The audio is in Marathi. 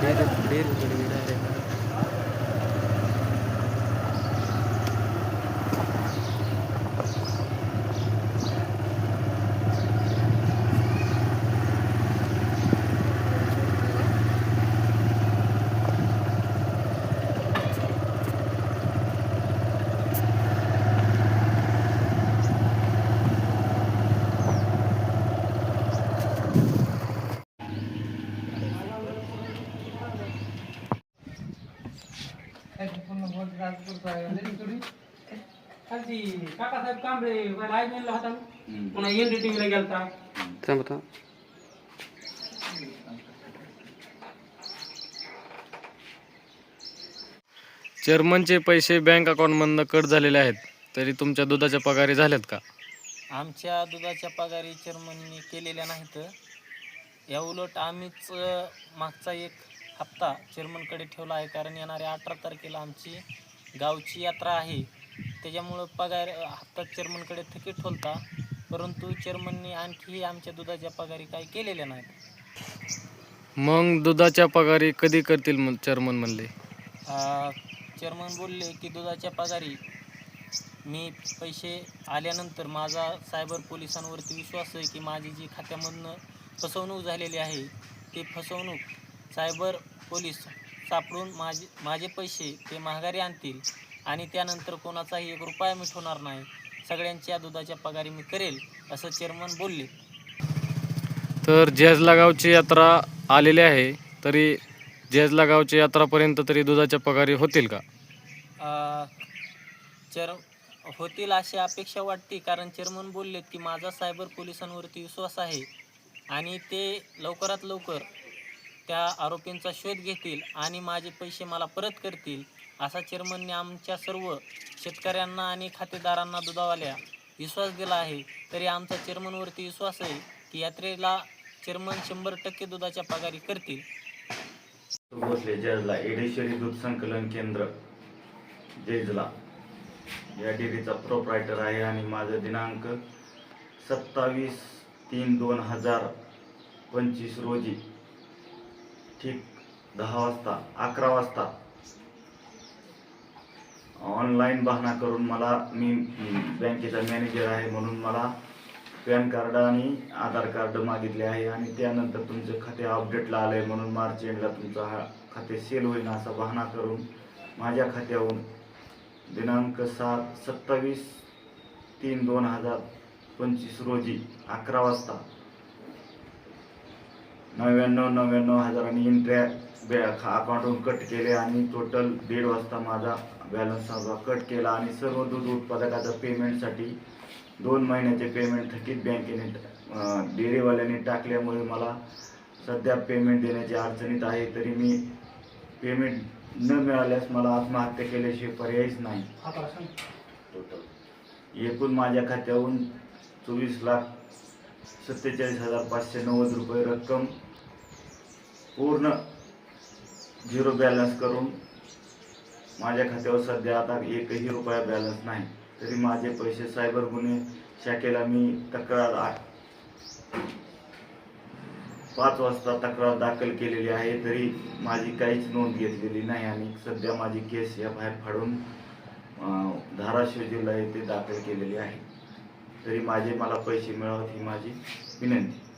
பேர் பேர் काकासाहेब कांबळे लाईव्ह होता पुन्हा गेलता चेअरमनचे पैसे बँक अकाउंटमधनं कट झालेले आहेत. तरी तुमच्या दुधाच्या पगारी झाल्यात का? आमच्या दुधाच्या पगारी चेअरमननी केलेल्या नाहीत. या उलट आम्हीच मागचा एक हप्ता चेअरमनकडे ठेवला आहे. कारण येणाऱ्या अठरा तारखेला आमची गावची यात्रा आहे. त्याच्यामुळं पगार हप्ता चेअरमनकडे थकीत ठेवता परंतु चेअरमननी आणखी आमच्या दुधाच्या पगारी काही केलेल्या नाहीत. मग दुधाच्या पगारी कधी करतील मग चेअरमन म्हणले? चेअरमन बोलले की दुधाच्या पगारी मी पैसे आल्यानंतर माझा सायबर पोलिसांवरती विश्वास आहे की माझी जी खात्यामधनं फसवणूक झालेली आहे ती फसवणूक सायबर पोलीस सापडून माझे माझे पैसे ते माघारी आणतील आणि त्यानंतर कोणाचाही एक रुपया मिठवणार नाही. सगळ्यांच्या दुधाच्या पगारी मी करेल असं चेअरमन बोलले. तर जेजला गावची यात्रा आलेली आहे तरी जेजला गावची यात्रापर्यंत तरी दुधाच्या पगारी होतील का? अ, चेअर होतील अशी अपेक्षा वाटते कारण चेअरमन बोललेत की माझा सायबर पोलिसांवरती विश्वास आहे आणि ते लवकरात लवकर त्या आरोपींचा शोध घेतील आणि माझे पैसे मला परत करतील असा चेअरमनने आमच्या सर्व शेतकऱ्यांना आणि खातेदारांना दुधावाल्या विश्वास दिला आहे. तरी आमचा चेअरमनवरती विश्वास आहे की यात्रेला चेअरमन शंभर टक्के दुधाच्या पगारी करतील. भोसले एडेश्वरी दूध संकलन केंद्र जेजला या डेअरीचा प्रोप्रायटर आहे आणि माझा दिनांक सत्तावीस तीन दोन हजार पंचवीस रोजी ठीक दहा वाजता अकरा वाजता. ऑनलाईन बहाणा करून मला मी बँकेचा मॅनेजर आहे म्हणून मला पॅन कार्ड आणि आधार कार्ड मागितले आहे आणि त्यानंतर तुमचं खाते अपडेटला आलं आहे म्हणून मार्च एंडला तुमचं हा खाते सेल होईल असा बहाणा करून माझ्या खात्याहून दिनांक सात सत्तावीस तीन दोन हजार पंचवीस रोजी अकरा वाजता नव्याण्णव नव्याण्णव हजारांनी इंट्रॅ बॅ अकाउंटवरून कट केले आणि टोटल दीड वाजता माझा बॅलन्स माझा कट केला आणि सर्व दूध उत्पादकाच्या पेमेंटसाठी दोन महिन्याचे पेमेंट थकीत बँकेने डेअरीवाल्याने टाकल्यामुळे मला सध्या पेमेंट देण्याची अडचणीत आहे. तरी मी पेमेंट न मिळाल्यास मला आत्महत्या केल्याशिवाय पर्यायच नाही. टोटल एकूण माझ्या खात्याहून चोवीस लाख सत्तेचाळीस हजार पाचशे नव्वद रुपये रक्कम पूर्ण झिरो बॅलन्स करून माझ्या खात्यावर सध्या आता एकही रुपया बॅलन्स नाही. तरी माझे पैसे सायबर गुन्हे शाखेला मी तक्रार आ- पाच वाजता तक्रार दाखल केलेली आहे तरी माझी काहीच नोंद घेतलेली नाही आणि सध्या माझी केस या बाहेर फाडून धाराशिव जिल्हा येथे दाखल केलेली आहे. तरी माझे मला पैसे मिळावेत ही माझी विनंती.